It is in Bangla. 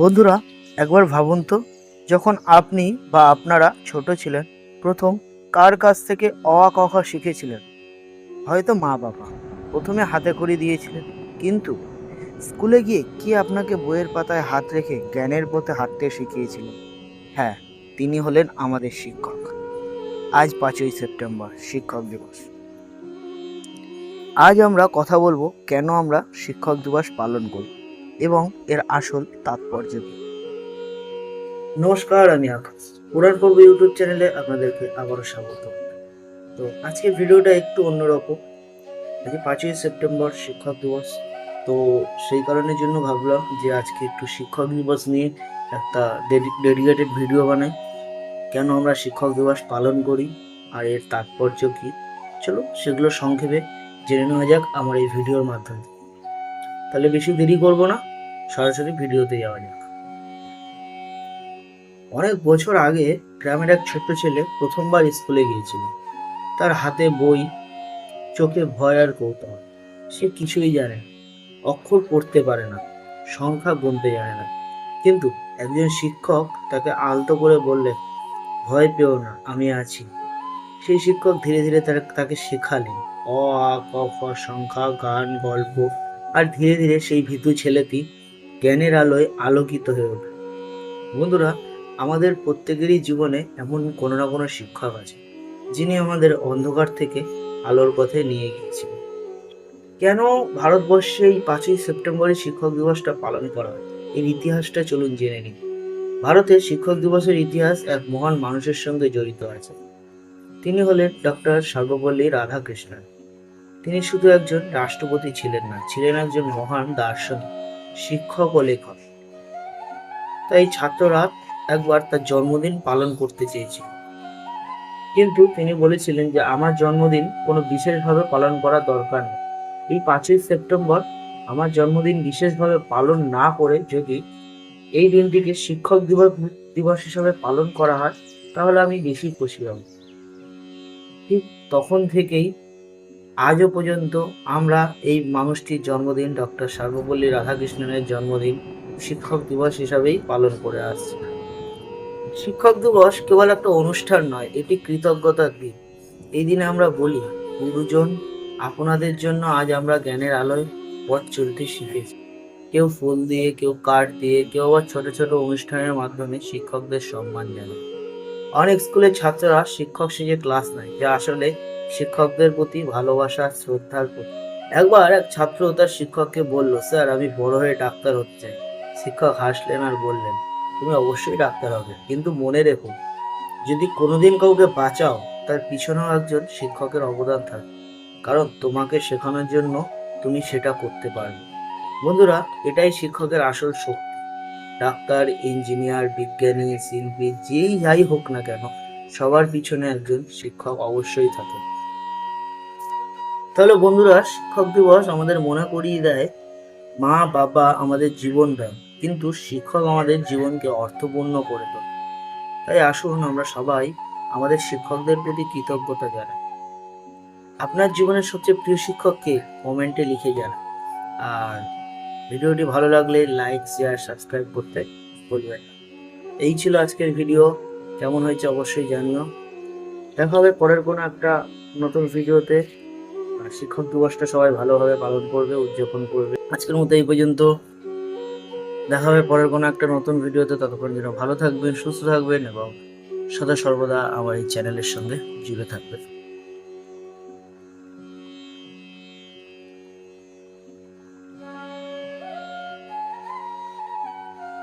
বন্ধুরা, একবার ভাবুন তো, যখন আপনি বা আপনারা ছোট ছিলেন, প্রথম কার কাছ থেকে অ, ক, খ শিখেছিলেন? হয়তো মা, বাবা প্রথমে হাতে করে দিয়েছিলেন, কিন্তু স্কুলে গিয়ে কি আপনাকে বইয়ের পাতায় হাত রেখে জ্ঞানের পথে হাঁটতে শিখিয়েছিলেন? হ্যাঁ তিনি হলেন আমাদের শিক্ষক। আজ পাঁচই সেপ্টেম্বর, শিক্ষক দিবস। আজ আমরা কথা বলব কেন আমরা শিক্ষক দিবস পালন করি এবং এর আসল তাৎপর্য কি? নমস্কার, আমি আকাশ। পুরাণ পর্ব ইউটিউব চ্যানেলে আপনাদেরকে আবারও স্বাগত। তো আজকের ভিডিওটা একটু অন্যরকম। আজকে পাঁচই সেপ্টেম্বর শিক্ষক দিবস, তো সেই কারণের জন্য ভাবলাম যে আজকে একটু শিক্ষক দিবস নিয়ে একটা ডেডিকেটেড ভিডিও বানাই। কেন আমরা শিক্ষক দিবস পালন করি আর এর তাৎপর্য কি? চলো সেগুলো সংক্ষেপে জেনে নেওয়া যাক আমার এই ভিডিওর মাধ্যমে। তাহলে বেশি দেরি করব না। সরাসরি ভিডিওতে যাওয়া যাক। অনেক বছর আগে গ্রামের এক ছোট্ট ছেলে প্রথমবার স্কুলে গিয়েছিল। তার হাতে বই, চোখে ভয় আর কৌতূহল। সে কিছুই জানে না, অক্ষর পড়তে পারে না, সংখ্যা গুনতে জানে না। কিন্তু একজন শিক্ষক তাকে আলতো করে বললেন ভয় পেও না, আমি আছি। সেই শিক্ষক ধীরে ধীরে তাকে শেখালেন। অ, আ, ক, খ, সংখ্যা, গান, গল্প, আর ধীরে ধীরে সেই ভীতু ছেলেটি জ্ঞানের আলোয় আলোকিত হয়ে ওঠে। বন্ধুরা, আমাদের প্রত্যেকেরই জীবনে এমন কোনো না কোনো শিক্ষক আছে, যিনি আমাদের অন্ধকার থেকে আলোর পথে নিয়ে গিয়েছেন কেন ভারতবর্ষে এই পাঁচই সেপ্টেম্বরে শিক্ষক দিবসটা পালন করা হয়? এর ইতিহাসটা চলুন জেনে নিন ভারতে শিক্ষক দিবসের ইতিহাস এক মহান মানুষের সঙ্গে জড়িত আছে। তিনি হলেন ডক্টর সর্বপল্লী রাধাকৃষ্ণন। তিনি শুধু একজন রাষ্ট্রপতি ছিলেন না, ছিলেন একজন মহান দার্শনিক। শিক্ষক ও লেখক। তাই ছাত্ররা একবার তার জন্মদিন পালন করতে চেয়েছিল। কিন্তু তিনি বলেছিলেন যে, আমার জন্মদিন কোনো বিশেষভাবে পালন করা দরকার নেই। এই পাঁচই সেপ্টেম্বর আমার জন্মদিন বিশেষভাবে পালন না করে যদি এই দিনটিকে শিক্ষক দিবস দিবস হিসাবে পালন করা হয়, তাহলে আমি বেশি খুশি হব। ঠিক তখন থেকেই আজও পর্যন্ত আমরা এই মানুষটির জন্মদিন ডক্টর সর্বপল্লী রাধাকৃষ্ণনের জন্মদিন শিক্ষক দিবস হিসাবেই পালন করে আসছি। শিক্ষক দিবস কেবল একটা অনুষ্ঠান নয়, এটি কৃতজ্ঞতার দিন। এই দিনে আমরা বলি, গুরুজন, আপনাদের জন্য আজ আমরা জ্ঞানের আলোয় পথ চলতে শিখেছি। কেউ ফুল দিয়ে, কেউ কাঠ দিয়ে, কেউ আবার ছোট ছোট অনুষ্ঠানের মাধ্যমে শিক্ষকদের সম্মান জানায়। অনেক স্কুলের ছাত্ররা শিক্ষক সেজে ক্লাস নেয়, যা আসলে শিক্ষকদের প্রতি ভালোবাসা, শ্রদ্ধার প্রতি। একবার এক ছাত্র তার শিক্ষককে বলল, স্যার, আমি বড় হয়ে ডাক্তার হতে চাই। শিক্ষক হাসলেন আর বললেন, তুমি অবশ্যই ডাক্তার হবে, কিন্তু মনে রেখো, যদি কোনোদিন কাউকে বাঁচাও, তার পিছনেও একজন শিক্ষকের অবদান থাকে কারণ তোমাকে শেখানোর জন্য তুমি সেটা করতে পারবে। বন্ধুরা, এটাই শিক্ষকের আসল শক্তি। ডাক্তার, ইঞ্জিনিয়ার, বিজ্ঞানী, শিল্পী, যেই যাই হোক না কেন, সবার পিছনে একজন শিক্ষক অবশ্যই থাকে তাহলে বন্ধুরা, শিক্ষক দিবস আমাদের মনে করিয়ে দেয়, মা, বাবা আমাদের জীবন দেয় কিন্তু শিক্ষক আমাদের জীবনকে অর্থপূর্ণ করে তোলে। তাই আসুন আমরা সবাই আমাদের শিক্ষকদের প্রতি কৃতজ্ঞতা জানাই। আপনার জীবনের সবচেয়ে প্রিয় শিক্ষককে কমেন্টে লিখে জানান। আর ভিডিওটি ভালো লাগলে লাইক শেয়ার সাবস্ক্রাইব করতে ভুলবেন না। এই ছিল আজকের ভিডিও কেমন হয়েছে অবশ্যই জানিও। দেখা হবে পরের কোনো একটা নতুন ভিডিওতে শিক্ষক দিবসটা সবাই ভালোভাবে পালন করবে, উদযাপন করবে। আজকের মতো এই পর্যন্ত। দেখা হবে পরের কোনো একটা নতুন ভিডিওতে। ততক্ষণ যেন ভালো থাকবেন, সুস্থ থাকবেন এবং সদা সর্বদা আমার এই চ্যানেলের সঙ্গে জুড়ে থাকবেন।